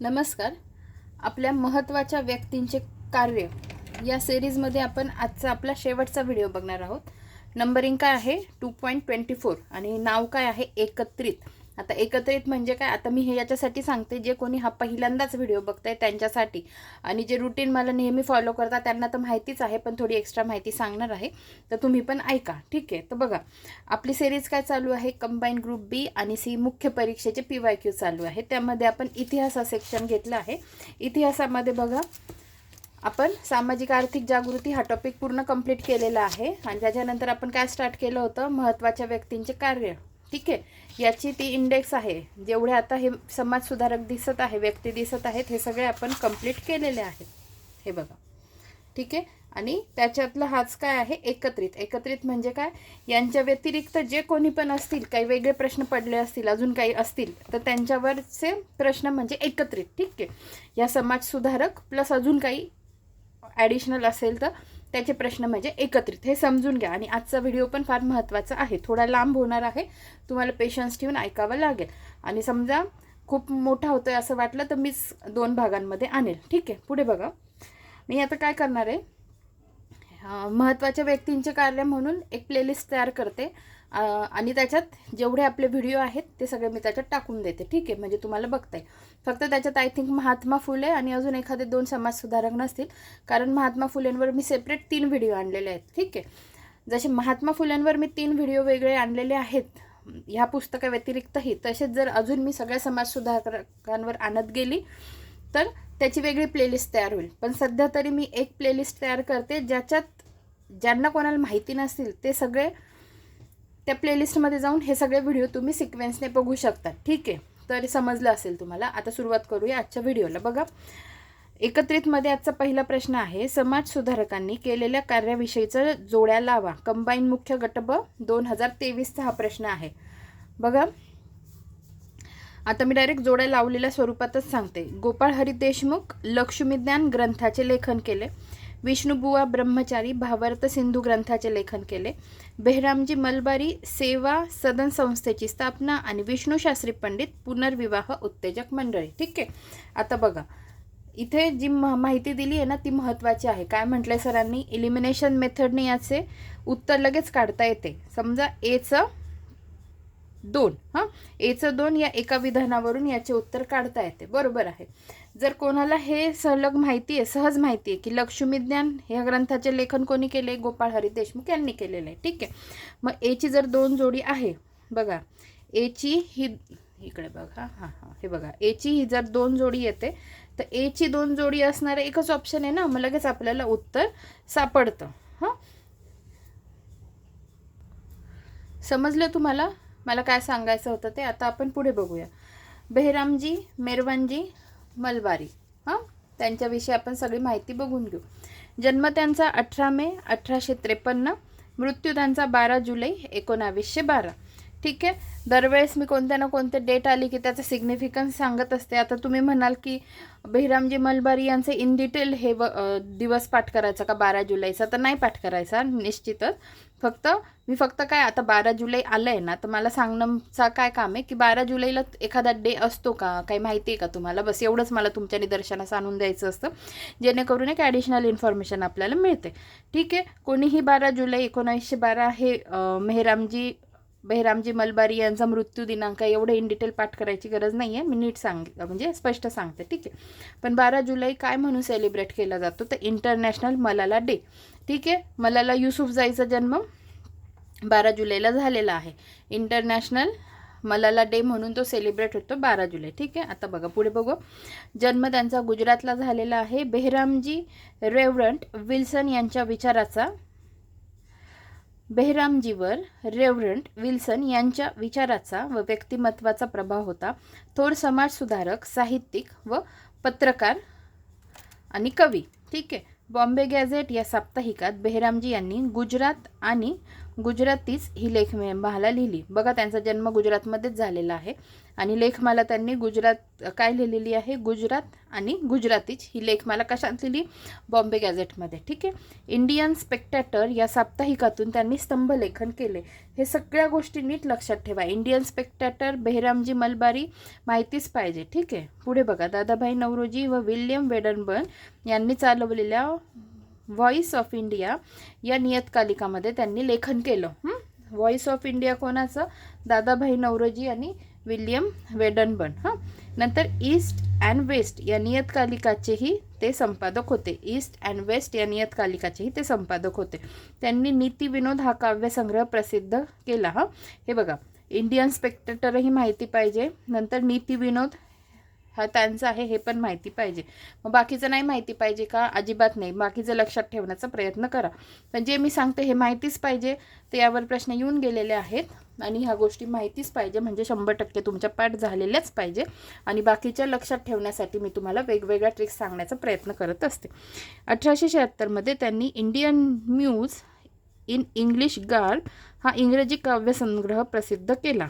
नमस्कार. आपल्या महत्त्वाच्या व्यक्तींचे कार्य या सिरीजमध्ये आपण आजचा आपला शेवटचा व्हिडिओ बघणार आहोत. नंबरिंग काय आहे? टू पॉईंट ट्वेंटी फोर आणि नाव काय आहे? एकत्रित. आता एकत्रित म्हणजे काय? आता मी हे याच्यासाठी सांगते जे कोणी हा पहिल्यांदाच व्हिडिओ बघताय त्यांच्यासाठी. आणि जे रुटीन मला नेहमी फॉलो करतात त्यांना तर माहितीच आहे पण थोडी एक्स्ट्रा माहिती सांगणार आहे. तर तुम्ही पण ऐका ठीक आहे? तर बघा आपली सिरीज काय चालू आहे? कंबाईन ग्रुप बी आणि सी मुख्य परीक्षेचे पी वाय क्यू चालू आहे. त्यामध्ये आपण इतिहास हा सेक्शन घेतला आहे. इतिहासामध्ये बघा आपण सामाजिक आर्थिक जागृती हा टॉपिक पूर्ण कंप्लीट केलेला आहे. आणि त्याच्यानंतर आपण काय स्टार्ट केलं होतं? महत्त्वाच्या व्यक्तींचे कार्य. ठीक आहे? याची ती इंडेक्स आहे. जेवढे आता हे समाजसुधारक दिसत आहे व्यक्ती दिसत आहेत हे सगळे आपण कंप्लीट केलेले आहेत. हे बघा. ठीक आहे? आणि त्याच्यातलं हाच काय आहे? एकत्रित. एकत्रित म्हणजे काय? यांच्या व्यतिरिक्त जे कोणी पण असतील काही वेगळे प्रश्न पडले असतील अजून काही असतील तर त्यांच्यावरचे प्रश्न म्हणजे एकत्रित. ठीक आहे? या समाजसुधारक प्लस अजून काही ॲडिशनल असेल तर त्याचे प्रश्न म्हणजे एकत्रित. हे समजून घ्या. आणि आजचा व्हिडिओ पण फार महत्त्वाचा आहे. थोडा लांब होणार आहे. तुम्हाला पेशन्स ठेवून ऐकावं लागेल. आणि समजा खूप मोठा होतो आहे असं वाटलं तर मीच दोन भागांमध्ये आणेल. ठीक आहे. पुढे बघा. मी आता काय करणार आहे? महत्त्वाच्या व्यक्तींचे कार्य म्हणून एक प्लेलिस्ट तयार करते. आणि त्याच्यात जेवढे आपले व्हिडिओ आहेत ते सगळे मी त्याच्यात टाकून देते. ठीक आहे? म्हणजे तुम्हाला बघताय. फक्त त्याच्यात आय थिंक महात्मा फुले आणि अजून एखादे दोन समाजसुधारक नसतील. कारण महात्मा फुलेंवर मी सेपरेट तीन व्हिडिओ आणलेले आहेत. ठीक आहे? जसे महात्मा फुलेंवर मी तीन व्हिडिओ वेगळे आणलेले आहेत ह्या पुस्तकाव्यतिरिक्तही तसेच जर अजून मी सगळ्या समाजसुधारकांवर आणत गेली तर त्याची वेगळी प्लेलिस्ट तयार होईल. पण सध्या तरी मी एक प्लेलिस्ट तयार करते ज्याच्यात ज्यांना कोणाला माहिती नसतील ते सगळे त्या प्लेलिस्टमध्ये जाऊन हे सगळे व्हिडिओ तुम्ही सिक्वेन्सने बघू शकता. ठीक आहे? तर समजलं असेल तुम्हाला. आता सुरुवात करूया आजच्या व्हिडिओला बघा. एकत्रितमध्ये आजचा पहिला प्रश्न आहे समाज सुधारकांनी केलेल्या कार्याविषयीचं जोड्या लावा. कंबाईन मुख्य गट ब दोन हजार तेवीसचा हा प्रश्न आहे. बघा. आता मी डायरेक्ट जोड्या लावलेल्या स्वरूपातच सांगते. गोपाळ हरी देशमुख लक्ष्मीज्ञान ग्रंथाचे लेखन केले. विष्णुबुवा ब्रह्मचारी भावार्थ सिंधू ग्रंथाचे लेखन केले. बेहरामजी मलबारी सेवा सदन संस्थेची स्थापना आणि विष्णूशास्त्री पंडित पुनर्विवाह उत्तेजक मंडळी. ठीक आहे? आता बघा. इथे जी म माहिती दिली आहे ना ती महत्त्वाची आहे. काय म्हटलंय सरांनी? इलिमिनेशन मेथडने याचे उत्तर लगेच काढता येते. समजा एचं दोन हां? एचं दोन या एका विधानावरून याचे उत्तर काढता येते. बरोबर आहे. जर कोणाला हे सलग माहिती आहे सहज माहिती आहे की लक्ष्मीज्ञान ह्या ग्रंथाचे लेखन कोणी केले? गोपाळ हरी देशमुख यांनी केलेलं आहे. ठीक आहे. मग एची जर दोन जोडी आहे बघा. एची ही इकडे बघा. हां हां. हे बघा. एची ही जर दोन जोडी येते तर एची दोन जोडी असणारं एकच ऑप्शन आहे ना? मग लगेच आपल्याला उत्तर सापडतं. हां? समजलं तुम्हाला? मला काय सांगायचं होतं ते आता आपण पुढे बघूया. बेहरामजी मेरवानजी मलबारी. हां? त्यांच्याविषयी आपण सगळी माहिती बघून घेऊ. जन्म त्यांचा अठरा मे अठराशे त्रेपन्न. मृत्यू त्यांचा बारा जुलै एकोणावीसशे बारा. ठीक आहे? दरवेळेस मी कोणत्या ना कोणते डेट आली की त्याचं सिग्निफिकन्स सांगत असते. आता तुम्ही म्हणाल की बहिरामजी मलबारी यांचे इन डिटेल हे व दिवस पाठ करायचा का बारा जुलैचा? तर नाही पाठ करायचा निश्चितच. फक्त मी फक्त काय आता बारा जुलै आलं आहे ना तर मला सांगण्याचा काय काम आहे की बारा जुलैला एखादा डे असतो का? काही माहिती आहे का तुम्हाला? बस एवढंच मला तुमच्या निदर्शनास आणून द्यायचं असतं जेणेकरून एक ॲडिशनल इन्फॉर्मेशन आपल्याला मिळते. ठीक आहे कोणीही बारा जुलै एकोणावीसशे बारा हे मेहरामजी बहिरामजी मलबारी यांचा मृत्यू दिनांक एवढं इन डिटेल पाठ करायची गरज नाही आहे मी नीट सांग म्हणजे स्पष्ट सांगते ठीक आहे? पण बारा जुलै काय म्हणून सेलिब्रेट केला जातो? तर इंटरनॅशनल मलाला डे ठीक आहे? मलाला युसुफजाईचा जन्म बारा जुलैला झालेला आहे. इंटरनॅशनल मलाला डे म्हणून तो सेलिब्रेट होतो बारा जुलै. ठीक आहे? आता बघा पुढे बघू. जन्म त्यांचा गुजरातला झालेला आहे. बेहरामजी रेवरंट विल्सन यांच्या विचाराचा बेहरामजीवर रेवरंट विल्सन यांच्या विचाराचा व व्यक्तिमत्वाचा प्रभाव होता. थोर समाजसुधारक साहित्यिक व पत्रकार आणि कवी. ठीक आहे. बॉम्बे गॅझेट या साप्ताहिकात बेहरामजी यांनी गुजरात आणि गुजरातीच ही लेख मला लिहिली. बघा त्यांचा जन्म गुजरातमध्येच झालेला आहे. आणि लेखमाला त्यांनी गुजरात काय लिहिलेली आहे? गुजरात आणि गुजरातीच. ही लेखमाला कशात लिहिली? बॉम्बे गॅझेटमध्ये. ठीक आहे? इंडियन स्पेक्टॅटर या साप्ताहिकातून त्यांनी स्तंभलेखन केले. हे सगळ्या गोष्टी नीट लक्षात ठेवा. इंडियन स्पेक्टॅटर बेहरामजी मलबारी माहितीच पाहिजे. ठीक आहे? पुढे बघा. दादाभाई नवरोजी व विल्यम वेडनबर्न यांनी चालवलेल्या व्हॉईस ऑफ इंडिया या नियतकालिकामध्ये त्यांनी लेखन केलं. व्हॉईस ऑफ इंडिया कोणाचं? दादाभाई नवरोजी आणि विल्यम वेडनबर्न हां. नंतर ईस्ट अँड वेस्ट या नियतकालिकाचेही ते संपादक होते. ईस्ट अँड वेस्ट या नियतकालिकाचेही ते संपादक होते. त्यांनी नीती विनोद हा काव्यसंग्रह प्रसिद्ध केला हा. हे बघा इंडियन स्पेक्टेटरही माहिती पाहिजे. नंतर नीती विनोद हा त्यांचं आहे हे पण माहिती पाहिजे. मग बाकीचं नाही माहिती पाहिजे का? अजिबात नाही. बाकीचं लक्षात ठेवण्याचा प्रयत्न करा. पण जे मी सांगते हे माहितीच पाहिजे. ते यावर प्रश्न येऊन गेलेले आहेत. आणि ह्या गोष्टी माहितीच पाहिजे. म्हणजे शंभर टक्के तुमच्या पाठ झालेल्याच पाहिजे. आणि बाकीच्या लक्षात ठेवण्यासाठी मी तुम्हाला वेगवेगळ्या ट्रिक्स सांगण्याचा प्रयत्न करत असते. अठराशे शहात्तरमध्ये त्यांनी Indian muse in English garb हा इंग्रजी काव्यसंग्रह प्रसिद्ध केला.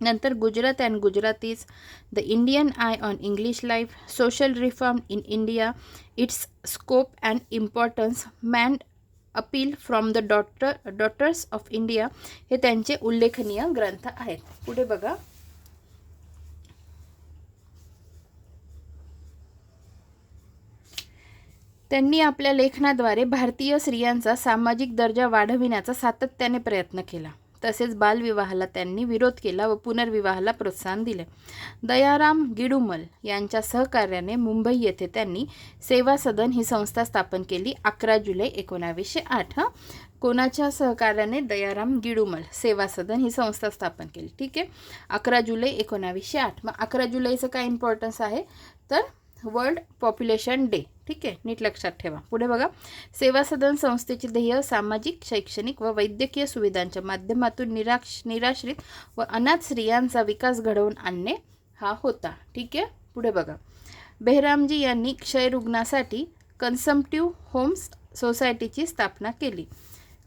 नंतर Gujarat and Gujaratis the Indian eye on English life social reform in India its scope and importance man appeal from the daughter daughters of India हे त्यांचे उल्लेखनीय ग्रंथ आहेत. पुढे बघा. त्यांनी आपल्या लेखनाद्वारे भारतीय स्त्रियांचा सामाजिक दर्जा वाढविण्याचा सातत्याने प्रयत्न केला. तसेच बालविवाहाला त्यांनी विरोध केला व पुनर्विवाहाला प्रोत्साहन दिले. दयाराम गिडुमल यांच्या सहकार्याने मुंबई येथे त्यांनी सेवा सदन ही संस्था स्थापन केली. अकरा जुलै एकोणावीसशे आठ कोणाच्या सहकार्याने दयाराम गिडुमल सेवा सदन ही संस्था स्थापन केली? ठीक आहे. अकरा जुलै एकोणावीसशे आठ. मग अकरा जुलैचं काय इम्पॉर्टन्स आहे? तर वर्ल्ड पॉप्युलेशन डे ठीक आहे? नीट लक्षात ठेवा. पुढे बघा. सेवा सदन संस्थेचे ध्येय सामाजिक शैक्षणिक व वैद्यकीय सुविधांच्या माध्यमातून निराश निराश्रित व अनाथ स्त्रियांचा विकास घडवून आणणे हा होता. ठीक आहे? पुढे बघा. बेहरामजी यांनी क्षयरुग्णासाठी कन्सम्प्टिव्ह होम्स सोसायटीची स्थापना केली.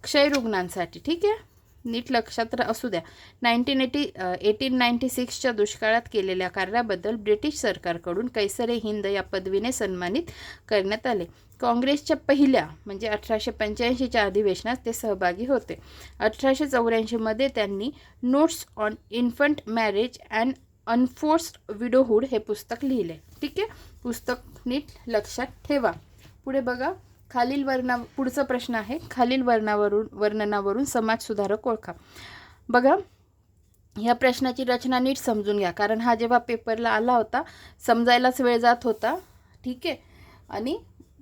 क्षयरुग्णांसाठी. ठीक आहे? नीट लक्षात असू द्या. नाईन्टीन एटी एटीन नाईन्टी सिक्सच्या दुष्काळात केलेल्या कार्याबद्दल ब्रिटिश सरकारकडून कैसरे हिंद या पदवीने सन्मानित करण्यात आले. काँग्रेसच्या पहिल्या म्हणजे अठराशे पंच्याऐंशीच्या अधिवेशनात ते सहभागी होते. अठराशे चौऱ्याऐंशीमध्ये त्यांनी notes on infant marriage and unforced widowhood हे पुस्तक लिहिले. ठीक आहे? पुस्तक नीट लक्षात ठेवा. पुढे बघा. खालील वर्णा पुढचा प्रश्न आहे. खालील वर्णावरून वर्णनावरून समाज सुधारक ओळखा. बघा ह्या प्रश्नाची रचना नीट समजून घ्या. कारण हा जेव्हा पेपरला आला होता समजायलाच वेळ जात होता. ठीक आहे? आणि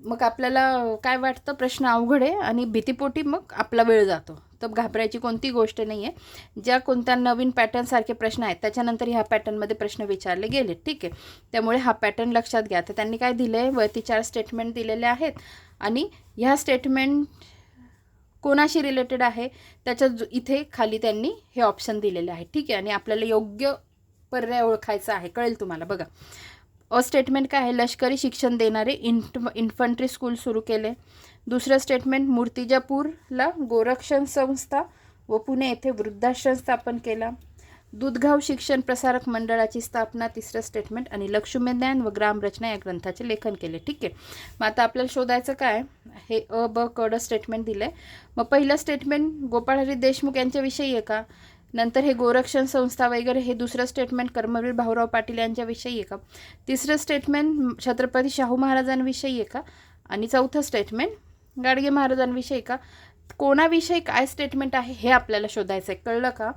मग आपल्याला काय वाटतं? प्रश्न अवघड आहे आणि भीतीपोटी मग आपला वेळ जातो. तर घाबरायची कोणती गोष्ट नाही आहे ज्या कोणत्या नवीन पॅटर्नसारखे प्रश्न आहेत त्याच्यानंतर ह्या पॅटर्नमध्ये प्रश्न विचारले गेले. ठीक आहे? त्यामुळे हा पॅटर्न लक्षात घ्या. तर त्यांनी काय दिलं आहे वरती चार स्टेटमेंट दिलेले आहेत. आणि ह्या स्टेटमेंट कोणाशी रिलेटेड आहे? त्याच्या इथे खाली त्यांनी हे ऑप्शन दिलेले आहे. ठीक आहे? आणि आपल्याला योग्य पर्याय ओळखायचा आहे. कळेल तुम्हाला. बघा. अ स्टेटमेंट काय आहे? लष्करी शिक्षण देणारे इंट इन्फंट्री स्कूल सुरू केले. दुसरं स्टेटमेंट मूर्तिजापूरला गोरक्षण संस्था व पुणे येथे वृद्धाश्रम स्थापन केला. दूधगाव शिक्षण प्रसारक मंडळाची स्थापना तिसरं स्टेटमेंट आणि लक्ष्मीज्ञान व ग्रामरचना या ग्रंथाचे लेखन केले. ठीक आहे. मग आता आपल्याला शोधायचं काय? हे अ ब कड स्टेटमेंट दिलं आहे मग पहिलं स्टेटमेंट गोपाळ हरी देशमुख यांच्याविषयी आहे का? नंतर हे गोरक्षण संस्था वगैरे हे दुसरं स्टेटमेंट कर्मवीर भाऊराव पाटील यांच्याविषयी आहे का? तिसरं स्टेटमेंट छत्रपती शाहू महाराजांविषयी आहे का? आणि चौथं स्टेटमेंट गाडगे महाराजांविषयी का? कोणाविषयी काय स्टेटमेंट आहे हे आपल्याला शोधायचं आहे कळलं का?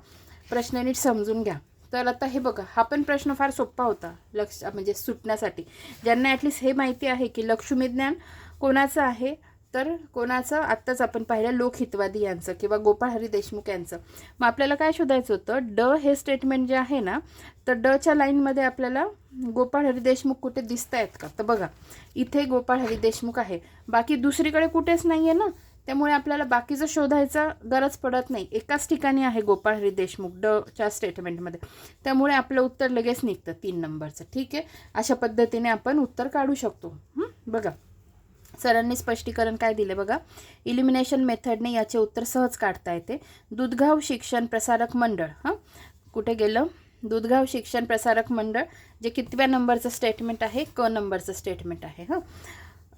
प्रश्न नीट समजून घ्या. तर आता हे बघा हा पण प्रश्न फार सोपा होता लक्ष म्हणजे सुटण्यासाठी. ज्यांना ॲटलिस्ट हे माहिती आहे की लक्ष्मीज्ञान कोणाचं आहे तर कोणाचं? आत्ताच आपण पाहिलं लोकहितवादी यांचं किंवा गोपाळ हरी देशमुख यांचं. मग आपल्याला काय शोधायचं होतं? ड हे स्टेटमेंट जे आहे ना तर डच्या लाईनमध्ये आपल्याला गोपाळ हरी देशमुख कुठे दिसत आहेत का? तर बघा इथे गोपाळ हरी देशमुख आहे. बाकी दुसरीकडे कुठेच नाही आहे ना? त्यामुळे आपल्याला बाकीचं शोधायचा गरज पडत नाही. एकाच ठिकाणी आहे गोपाळ हरी देशमुख डच्या स्टेटमेंटमध्ये त्यामुळे आपलं उत्तर लगेच निघतं तीन नंबरचं. ठीक आहे? अशा पद्धतीने आपण उत्तर काढू शकतो. बघा. सरांनी स्पष्टीकरण काय दिले बघा? इलिमिनेशन मेथडने याचे उत्तर सहज काढता येते. दुधगाव शिक्षण प्रसारक मंडळ. हां? कुठे गेलं? दुधगाव शिक्षण प्रसारक मंडळ जे कितव्या नंबरचं स्टेटमेंट आहे? क नंबरचं स्टेटमेंट आहे. हां?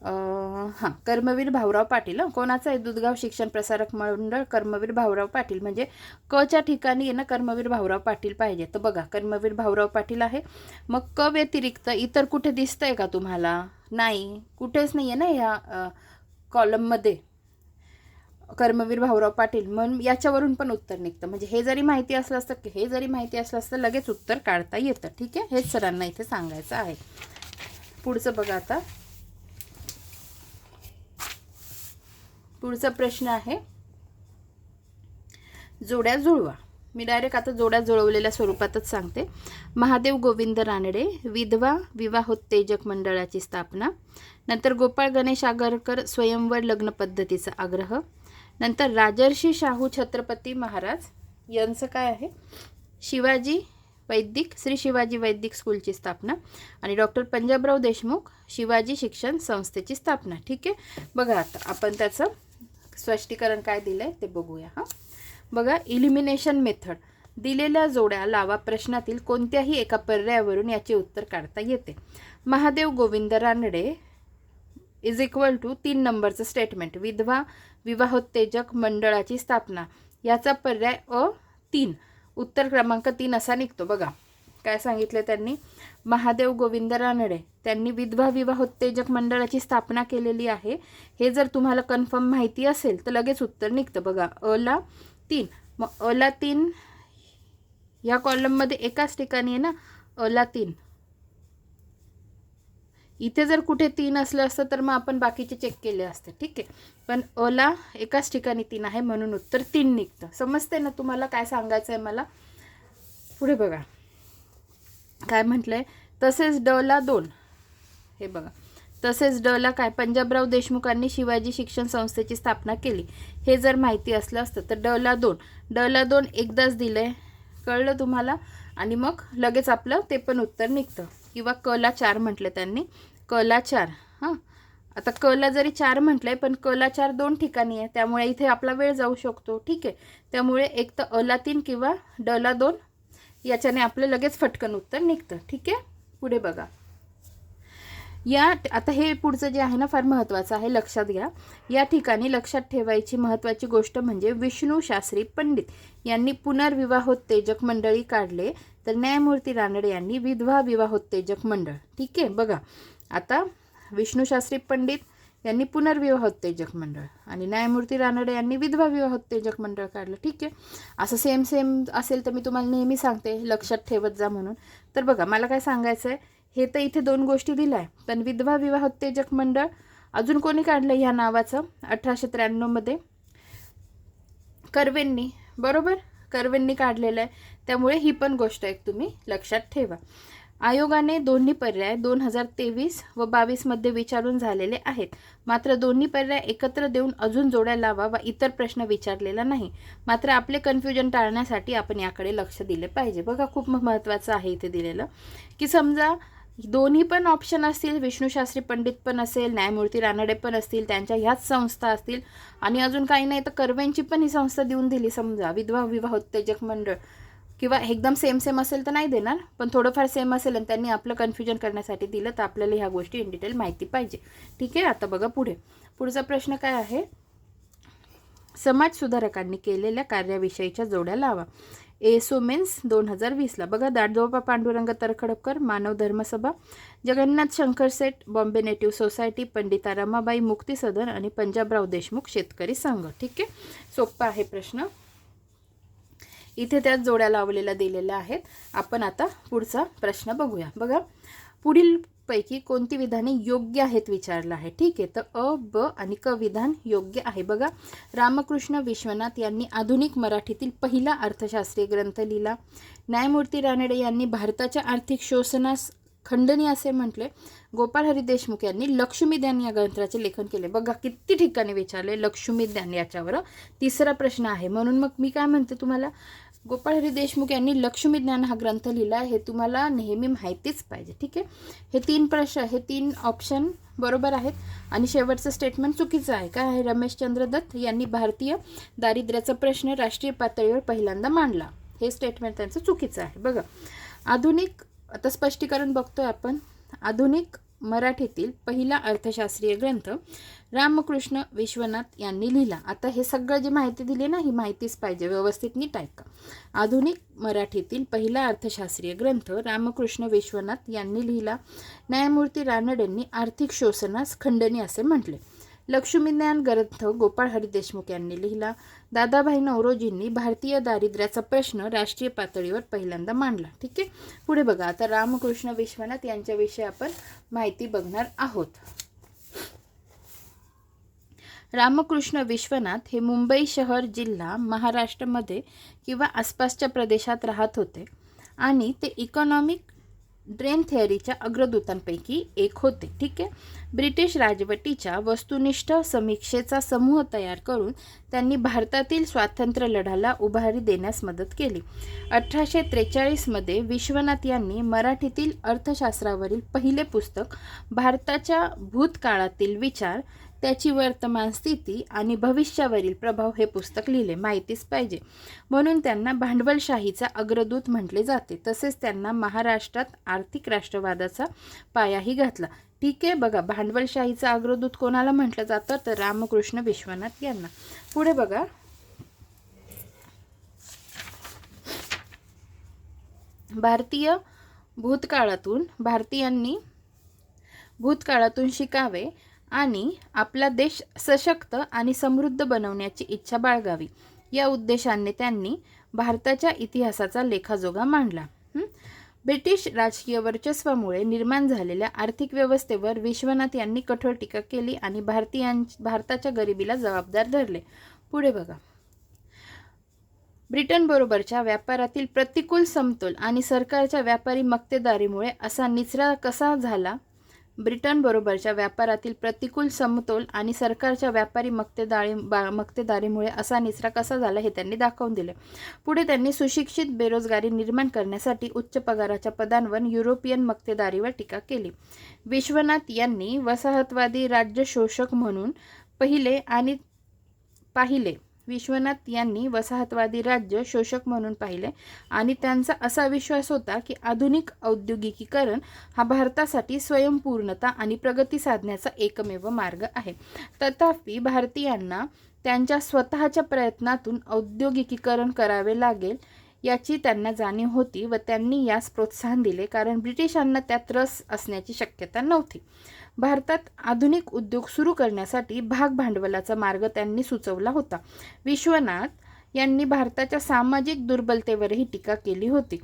हां कर्मवीर भाऊराव पाटील कोणाचं आहे दुधगाव शिक्षण प्रसारक मंडळ? कर्मवीर भाऊराव पाटील. म्हणजे कच्या ठिकाणी आहे ना कर्मवीर भाऊराव पाटील पाहिजे. तर बघा कर्मवीर भाऊराव पाटील आहे. मग क व्यतिरिक्त इतर कुठे दिसतंय का तुम्हाला? नाही. कुठेच नाही आहे ना या कॉलममध्ये. कर्मवीर भाऊराव पाटील. म्हणून याच्यावरून पण उत्तर निघतं. म्हणजे हे जरी माहिती असलं असतं की हे जरी माहिती असलं असतं लगेच उत्तर काढता येतं. ठीक आहे? हेच सरांना इथे सांगायचं आहे. पुढचं बघा आता. पुढचा प्रश्न आहे. जोड्या जुळवा. मी डायरेक्ट आता जोड्या जुळवलेल्या स्वरूपातच सांगते. महादेव गोविंद रानडे विधवा विवाहोत्तेजक मंडळाची स्थापना. नंतर गोपाळ गणेश आगरकर स्वयंवर लग्न पद्धतीचा आग्रह. नंतर राजर्षी शाहू छत्रपती महाराज. यांचं काय आहे? शिवाजी वैदिक श्री शिवाजी वैदिक स्कूलची स्थापना. आणि डॉक्टर पंजाबराव देशमुख शिवाजी शिक्षण संस्थेची स्थापना. ठीक आहे? बघा आता आपण त्याचं स्पष्टीकरण काय दिलं आहे ते बघूया हां. बघा इलिमिनेशन मेथड दिलेल्या जोड्या लावा प्रश्नातील कोणत्याही एका पर्यायावरून याचे उत्तर काढता येते. Mahadev Govind Ranade is equal to तीन नंबरचं स्टेटमेंट विधवा विवाहोत्तेजक मंडळाची स्थापना. याचा पर्याय अ तीन. उत्तर क्रमांक तीन असा निघतो. बघा. काय सांगितलं त्यांनी? महादेव गोविंद रानडे त्यांनी विधवा विवाह उत्तेजक मंडळाची स्थापना केलेली आहे. हे जर तुम्हाला कन्फर्म माहिती असेल तर लगेच उत्तर निघतं बघा. अला तीन. मग अला तीन ह्या कॉलममध्ये एकाच ठिकाणी आहे ना? अला तीन. इथे जर कुठे तीन असलं असतं तर मग आपण बाकीचे चेक केले असते. ठीक आहे? पण अला एकाच ठिकाणी तीन आहे म्हणून उत्तर तीन निघतं. समजते ना तुम्हाला काय सांगायचं आहे मला? पुढे बघा. काय म्हटलं आहे तसेच ड ला दोन. हे बघा. तसेच ड ला काय? पंजाबराव देशमुखांनी शिवाजी शिक्षण संस्थेची स्थापना केली. हे जर माहिती असलं असतं तर ड ला दोन. ड ला दोन एकदाच दिलं आहे कळलं तुम्हाला? आणि मग लगेच आपलं ते पण उत्तर निघतं. किंवा कला चार म्हटलं त्यांनी. कला चार. हां. आता कला जरी चार म्हटलंय पण कला चार दोन ठिकाणी आहे. त्यामुळे इथे आपला वेळ जाऊ शकतो. ठीक आहे. त्यामुळे एक तर अला तीन किंवा ड ला दोन. याच्याने आपलं लगेच फटकन उत्तर निघतं. ठीक आहे? पुढे बघा. या आता हे पुढचं जे आहे ना फार महत्त्वाचं आहे लक्षात घ्या. या ठिकाणी लक्षात ठेवायची महत्त्वाची गोष्ट म्हणजे विष्णू शास्त्री पंडित यांनी पुनर्विवाहोत्तेजक मंडळी काढले. तर न्यायमूर्ती रानडे यांनी विधवा विवाहोत्तेजक मंडळ. ठीक आहे? बघा. आता विष्णू शास्त्री पंडित यांनी पुनर्विवाहोत्तेजक मंडळ आणि न्यायमूर्ती रानडे यांनी विधवा विवाहोत्तेजक मंडळ काढलं. ठीक आहे? असं सेम सेम असेल तर मी तुम्हाला नेहमी सांगते लक्षात ठेवत जा म्हणून. तर बघा मला काय सांगायचं आहे हे तर इथे दोन गोष्टी दिल्या आहे पण विधवा विवाहोत्तेजक मंडळ अजून कोणी काढलं ह्या नावाचं? अठराशे त्र्याण्णवमध्ये कर्वेंनी बरोबर? कर्वेंनी काढलेलं आहे. त्यामुळे ही पण गोष्ट एक तुम्ही लक्षात ठेवा. आयोगाने दोन्ही पर्याय दोन हजार तेवीस व बावीसमध्ये विचारून झालेले आहेत. मात्र दोन्ही पर्याय एकत्र देऊन अजून जोड्या लावा व इतर प्रश्न विचारलेला नाही. मात्र आपले कन्फ्युजन टाळण्यासाठी आपण याकडे लक्ष दिले पाहिजे. बघा खूप महत्त्वाचं आहे इथे दिलेलं की समजा दोन्ही पण ऑप्शन असतील विष्णूशास्त्री पंडित पण असेल न्यायमूर्ती रानडे पण असतील त्यांच्या ह्याच संस्था असतील आणि अजून काही नाही तर कर्वेंची पण ही संस्था देऊन दिली समजा. विधवा विवाहोत्तेजक मंडळ. किंवा एकदम सेम सेम असेल तर नाही देणार पण थोडंफार सेम असेल आणि त्यांनी आपलं कन्फ्युजन करण्यासाठी दिलं तर आपल्याला ह्या गोष्टी इन डिटेल माहिती पाहिजे. ठीक आहे? आता बघा पुढे. पुढचा प्रश्न काय आहे? समाज सुधारकांनी केलेल्या कार्याविषयीच्या जोड्या लावा. एसो मेन्स दोन हजार वीसला बघा Dadoba Pandurang Tarkhadkar Manav Dharmasabha Jagannath Shankar Sheth Bombay native society Pandita Ramabai Mukti Sadan आणि पंजाबराव देशमुख शेतकरी संघ. ठीक आहे? सोप्पा आहे प्रश्न. इथे त्या जोड्या लावलेल्या दिलेल्या आहेत. आपण आता पुढचा प्रश्न बघूया. बघा पुढील पैकी कोणती विधाने योग्य आहेत विचारलं आहे. ठीक आहे तर अ ब आणि क विधान योग्य आहे. बघा रामकृष्ण विश्वनाथ यांनी आधुनिक मराठीतील पहिला अर्थशास्त्रीय ग्रंथ लिहिला. न्यायमूर्ती रानडे यांनी भारताच्या आर्थिक शोषणास खंडणी असे म्हटले. गोपाळ हरी देशमुख यांनी लक्ष्मीद्यान या ग्रंथाचे लेखन केले. बघा किती ठिकाणी विचारले लक्ष्मीद्यान याच्यावर. तिसरा प्रश्न आहे. म्हणून मग मी काय म्हणते तुम्हाला? गोपाळ हरी देशमुख यांनी लक्ष्मी ज्ञान हा ग्रंथ लिहिला हे तुम्हाला नेहमी माहितीच पाहिजे ठीक आहे? हे तीन प्रश्न हे तीन ऑप्शन बरोबर आहेत. आणि शेवटचं स्टेटमेंट चुकीचं आहे. काय आहे? रमेशचंद्र दत्त यांनी भारतीय दारिद्र्याचा प्रश्न राष्ट्रीय पातळीवर पहिल्यांदा मांडला. हे स्टेटमेंट त्यांचं चुकीचं आहे. बघा आधुनिक आता स्पष्टीकरण बघतोय आपण. आधुनिक मराठीतील पहिला अर्थशास्त्रीय ग्रंथ रामकृष्ण विश्वनाथ यांनी लिहिला. आता हे सगळं जी माहिती दिली ना ही माहितीच पाहिजे. व्यवस्थित नीट ऐका. आधुनिक मराठीतील पहिला अर्थशास्त्रीय ग्रंथ रामकृष्ण विश्वनाथ यांनी लिहिला. न्यायमूर्ती रानडेंनी आर्थिक शोषणास खंडणी असे म्हटले. लक्ष्मीज्ञान ग्रंथ गोपाळ हरी देशमुख यांनी लिहिला. दादाभाई नवरोजींनी भारतीय दारिद्र्याचा प्रश्न राष्ट्रीय पातळीवर पहिल्यांदा मांडला. ठीक आहे? पुढे बघा. आता रामकृष्ण विश्वनाथ यांच्याविषयी आपण माहिती बघणार आहोत. रामकृष्ण विश्वनाथ हे मुंबई शहर जिल्हा महाराष्ट्रामध्ये किंवा आसपासच्या प्रदेशात राहत होते आणि ते इकॉनॉमिक ड्रेन थेअरीच्या अग्रदूतांपैकी एक होते. ठीक आहे? ब्रिटिश राजवटीच्या वस्तुनिष्ठ समीक्षेचा समूह तयार करून त्यांनी भारतातील स्वातंत्र्य लढ्याला उभारी देण्यास मदत केली. अठराशे त्रेचाळीसमध्ये विश्वनाथ यांनी मराठीतील अर्थशास्त्रावरील पहिले पुस्तक भारताच्या भूतकाळातील विचार त्याची वर्तमान स्थिती आणि भविष्यावरील प्रभाव हे पुस्तक लिहिले माहितीच पाहिजे. म्हणून त्यांना भांडवलशाहीचा अग्रदूत म्हटले जाते. तसेच त्यांना महाराष्ट्रात आर्थिक राष्ट्रवादाचा पायाही घातला. ठीक आहे बघा भांडवलशाहीचा अग्रदूत कोणाला म्हटलं जातं? तर रामकृष्ण विश्वनाथ यांना. पुढे बघा. भारतीय भूतकाळातून भारतीयांनी भूतकाळातून शिकावे. आणि आपला देश सशक्त आणि समृद्ध बनवण्याची इच्छा बाळगावी. या उद्देशाने त्यांनी भारताच्या इतिहासाचा लेखाजोगा मांडला. ब्रिटिश राजकीय वर्चस्वामुळे निर्माण झालेल्या आर्थिक व्यवस्थेवर विश्वनाथ यांनी कठोर टीका केली आणि भारतीयां भारताच्या गरिबीला जबाबदार धरले. पुढे बघा. ब्रिटनबरोबरच्या व्यापारातील प्रतिकूल समतोल आणि सरकारच्या व्यापारी मक्तेदारीमुळे असा निचरा कसा झाला? ब्रिटनबरोबरच्या व्यापारातील प्रतिकूल समतोल आणि सरकारच्या व्यापारी मक्तेदारी बा मक्तेदारीमुळे असा निचरा कसा झाला हे त्यांनी दाखवून दिले. पुढे त्यांनी सुशिक्षित बेरोजगारी निर्माण करण्यासाठी उच्च पगाराच्या पदांवर युरोपियन मक्तेदारीवर टीका केली. विश्वनाथ यांनी वसाहतवादी राज्य शोषक म्हणून पहिले आणि पाहिले. विश्वनाथ यांनी वसाहतवादी राज्य शोषक म्हणून पाहिले आणि त्यांचा असा विश्वास होता की आधुनिक औद्योगिकीकरण हा भारतासाठी स्वयंपूर्णता आणि प्रगती साधण्याचा एकमेव मार्ग आहे. तथापि भारतीयांना त्यांच्या स्वतःच्या प्रयत्नातून औद्योगिकीकरण करावे लागेल याची त्यांना जाणीव होती व त्यांनी यास प्रोत्साहन दिले कारण ब्रिटिशांना त्यात रस असण्याची शक्यता नव्हती. भारतात आधुनिक उद्योग सुरू करण्यासाठी भाग भांडवलाचा मार्ग त्यांनी सुचवला होता. विश्वनाथ यांनी भारताच्या सामाजिक दुर्बलतेवरही टीका केली होती.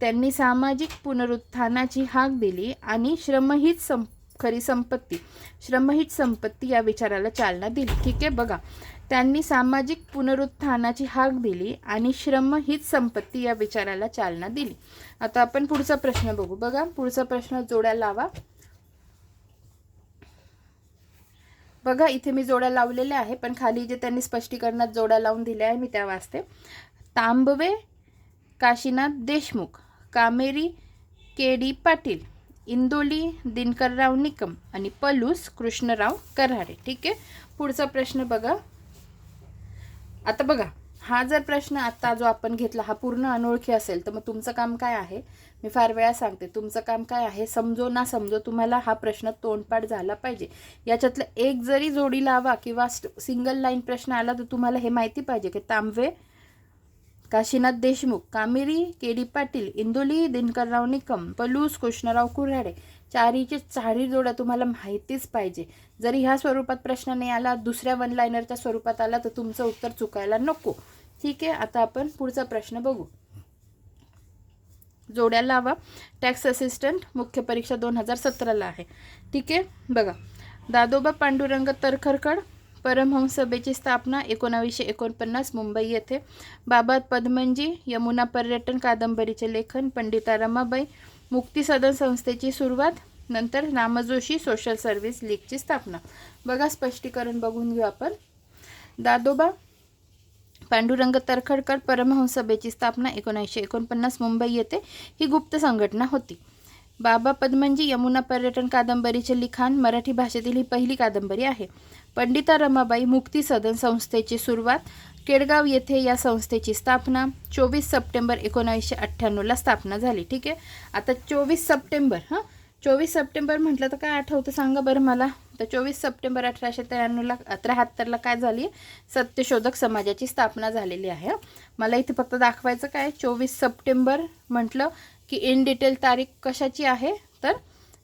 त्यांनी सामाजिक पुनरुत्थानाची हाक दिली आणि श्रमहीत सं खरी संपत्ती श्रमहीत संपत्ती या विचाराला चालना दिली. ठीक आहे बघा. त्यांनी सामाजिक पुनरुत्थानाची हाक दिली आणि श्रमहीत संपत्ती या विचाराला चालना दिली. आता आपण पुढचा प्रश्न बघू. बघा पुढचा प्रश्न जोड्या लावा. बघा इथे मी जोड्या लावलेल्या आहे पण खाली जे त्यांनी स्पष्टीकरणात जोड्या लावून दिल्या आहे मी त्या वाचते. तांबवे काशीनाथ देशमुख कामेरी के डी पाटील इंदोली दिनकरराव निकम आणि पलूस कृष्णराव कराडे ठीक आहे? पुढचा प्रश्न बघा. आता बघा. हा जर प्रश्न आत्ता जो आपण घेतला हा पूर्ण अनोळखी असेल तर मग तुमचं काम काय आहे? मी फार वेळा सांगते तुमचं काम काय आहे? समजो ना समजो तुम्हाला हा प्रश्न तोंडपाठ झाला पाहिजे. याच्यातलं एक जरी जोडी लावा किंवा सिंगल लाईन प्रश्न आला तर तुम्हाला हे माहिती पाहिजे की तांबवे काशीनाथ देशमुख कामेरी के डी पाटील इंदोली दिनकरराव निकम पलूस कृष्णराव कुऱ्हाडे चारीचे चारी जोड्या तुम्हाला माहितीच पाहिजे. जरी ह्या स्वरूपात प्रश्न नाही आला दुसऱ्या वन लायनरच्या स्वरूपात आला तर तुमचं उत्तर चुकायला नको. ठीक आहे? आता आपण पुढचा प्रश्न बघू. जोड्या लावा. टॅक्स असिस्टंट मुख्य परीक्षा दोन हजार सतराला आहे. ठीक आहे? बघा. दादोबा पांडुरंग तरखरखड परमहंस सभेची स्थापना एकोणावीसशे एकोणपन्नास मुंबई येथे. बाबा पद्मनजी यमुना पर्यटन कादंबरीचे लेखन पंडिता रमाबाई मुक्ती सदन संस्थेची सुरुवात नंतर नामजोशी सोशल सर्व्हिस लीगची स्थापना. बघा स्पष्टीकरण बघून घेऊ आपण. दादोबा पांडुरंग तरखडकर परमहंस सभेची स्थापना एकोणीसशे एकोणपन्नास मुंबई येथे ही गुप्त संघटना होती. बाबा पद्मनजी यमुना पर्यटन कादंबरीचे लिखाण मराठी भाषेतील ही पहिली कादंबरी आहे. पंडिता रमाबाई मुक्ती सदन संस्थेची सुरुवात केडगाव येथे या संस्थेची स्थापना चोवीस सप्टेंबर एकोणावीसशे अठ्ठ्याण्णवला स्थापना झाली ठीक आहे? आता चोवीस सप्टेंबर हां? चोवीस सप्टेंबर म्हटलं तर काय आठवतं सांगा बरं मला? तर चोवीस सप्टेंबर अठराशे त्र्याण्णवला त्र्याहत्तरला काय झाली? सत्यशोधक समाजाची स्थापना झालेली आहे मला इथे फक्त दाखवायचं काय? चोवीस सप्टेंबर म्हटलं की इन डिटेल तारीख कशाची आहे? तर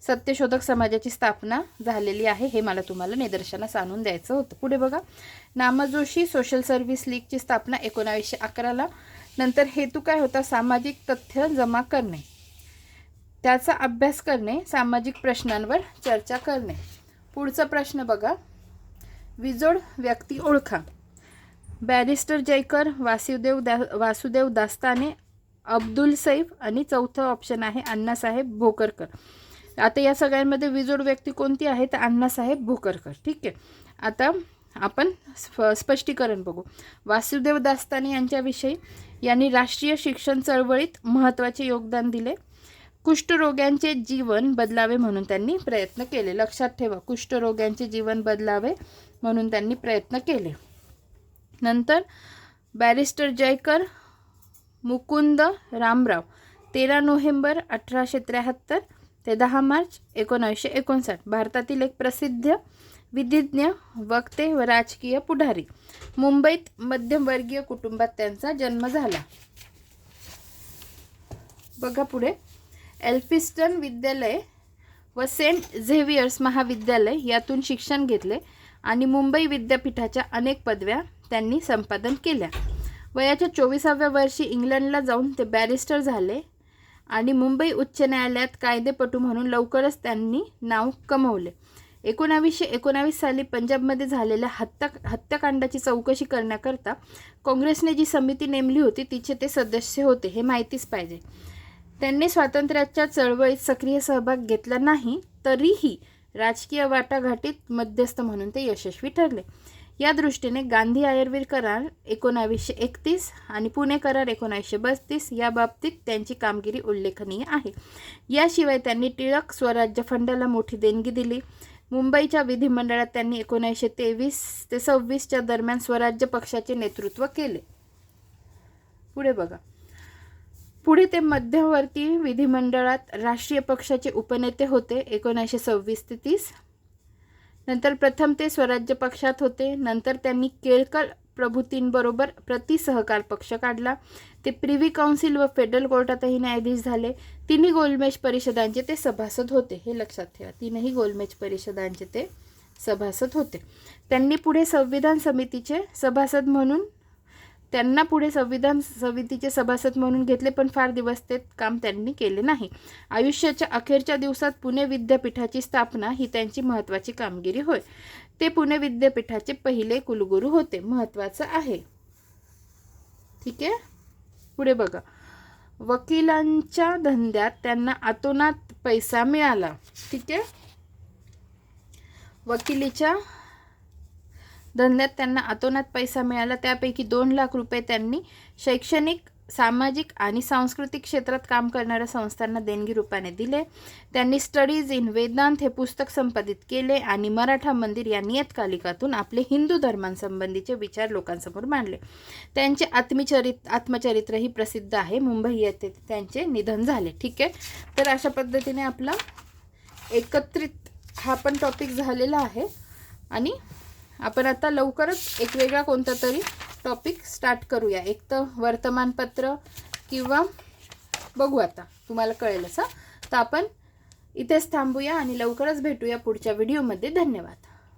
सत्यशोधक समाजाची स्थापना झालेली आहे हे मला तुम्हाला निदर्शनास आणून द्यायचं होतं. पुढे बघा. नामजोशी सोशल सर्व्हिस लीगची स्थापना एकोणावीसशे अकराला. नंतर हेतू काय होता? सामाजिक तथ्य जमा करणे. त्याचा अभ्यास करणे सामाजिक प्रश्नांवर चर्चा करणे. पुढचा प्रश्न बघा. विजोड व्यक्ती ओळखा. बॅरिस्टर जयकर वासुदेव दा वासुदेव दास्ताने अब्दुल सैफ आणि चौथं ऑप्शन आहे अण्णासाहेब भोकरकर. आता या सगळ्यांमध्ये विजोड व्यक्ती कोणती आहे? तर अण्णासाहेब भोकरकर. ठीक आहे? आता आपण स्प स्पष्टीकरण बघू. वासुदेव दास्तानी यांच्याविषयी यांनी राष्ट्रीय शिक्षण चळवळीत महत्त्वाचे योगदान दिले. कुष्ठरोग्यांचे जीवन बदलावे म्हणून त्यांनी प्रयत्न केले. लक्षात ठेवा कुष्ठरोग्यांचे जीवन बदलावे म्हणून त्यांनी प्रयत्न केले. नंतर बॅरिस्टर जयकर मुकुंद रामराव तेरा नोव्हेंबर अठराशे त्र्याहत्तर ते दहा मार्च एकोणावीसशे एकोणसाठ. भारतातील एक प्रसिद्ध विधिज्ञ वक्ते व राजकीय पुढारी. मुंबईत मध्यमवर्गीय कुटुंबात त्यांचा जन्म झाला. बघा पुढे. एल्फिस्टन विद्यालय व सेंट झेवियर्स महाविद्यालय यातून शिक्षण घेतले आणि मुंबई विद्यापीठाच्या अनेक पदव्या त्यांनी संपादन केल्या. वयाच्या चोवीसाव्या वर्षी इंग्लंडला जाऊन ते बॅरिस्टर झाले. आणि मुंबई उच्च न्यायालयात कायदेपटू म्हणून लवकरच त्यांनी नाव कमवले. एकोणावीसशे एकोणावीस साली पंजाबमध्ये झालेल्या हत्या हत्याकांडाची चौकशी करण्याकरता काँग्रेसने जी समिती नेमली होती तिचे ते सदस्य होते हे माहितीच पाहिजे. त्यांनी स्वातंत्र्याच्या चळवळीत सक्रिय सहभाग घेतला नाही तरीही राजकीय वाटाघाटीत मध्यस्थ म्हणून ते यशस्वी ठरले. या दृष्टीने गांधी आयुर्वेद करार एकोणावीसशे एकतीस आणि पुणे करार एकोणावीसशे बत्तीस या बाबतीत त्यांची कामगिरी उल्लेखनीय आहे. याशिवाय त्यांनी टिळक स्वराज्य फंडाला मोठी देणगी दिली. मुंबईच्या विधिमंडळात त्यांनी एकोणीसशे तेवीस ते सव्वीसच्या दरम्यान स्वराज्य पक्षाचे नेतृत्व केले. पुढे बघा. पुढे ते मध्यवर्ती विधिमंडळात राष्ट्रीय पक्षाचे उपनेते होते एकोणीसशे सव्वीस ते तीस. नंतर प्रथम ते स्वराज्य पक्षात होते. नंतर त्यांनी केळकर प्रभूतींबरोबर प्रति सहकार पक्ष काढला. ते प्रिव्ही काउन्सिल व फेडरल कोर्टातही न्यायाधीश झाले. तिन्ही गोलमेज परिषदांचे ते सभासद होते. हे लक्षात ठेवा तीनही गोलमेज परिषदांचे ते सभासद होते. त्यांनी पुढे संविधान समितीचे सभासद म्हणून त्यांना पुढे संविधान समितीचे सभासद म्हणून घेतले पण फार दिवस ते काम त्यांनी केले नाही. आयुष्याच्या अखेरच्या दिवसात पुणे विद्यापीठाची स्थापना ही त्यांची महत्त्वाची कामगिरी होय. ते पुणे विद्यापीठाचे पहिले कुलगुरू होते. महत्त्वाचं आहे. ठीक आहे? पुढे बघा. वकिलांच्या धंद्यात त्यांना आतोनात पैसा मिळाला. ठीक आहे? वकिलीच्या धंद्यात त्यांना अतोनात पैसा मिळाला त्यापैकी दोन लाख रुपये त्यांनी शैक्षणिक सामाजिक आणि सांस्कृतिक क्षेत्रात काम करणाऱ्या संस्थांना देणगी रूपाने दिले. त्यांनी स्टडीज इन वेदांत हे पुस्तक संपादित केले आणि मराठा मंदिर या नियतकालिकातून आपले हिंदू धर्मांसंबंधीचे विचार लोकांसमोर मांडले. त्यांचे आत्मचरित आत्मचरित्रही प्रसिद्ध आहे. मुंबई येथे त्यांचे निधन झाले. ठीक आहे? तर अशा पद्धतीने आपला एकत्रित हा पण टॉपिक झालेला आहे. आणि आपण आता लवकरच एक वेगळा कोणता तरी टॉपिक स्टार्ट करूया. एक तर वर्तमानपत्र किंवा बघू आता तुम्हाला कळेलच हां? तर आपण इथेच थांबूया आणि लवकरच भेटूया पुढच्या व्हिडिओमध्ये धन्यवाद.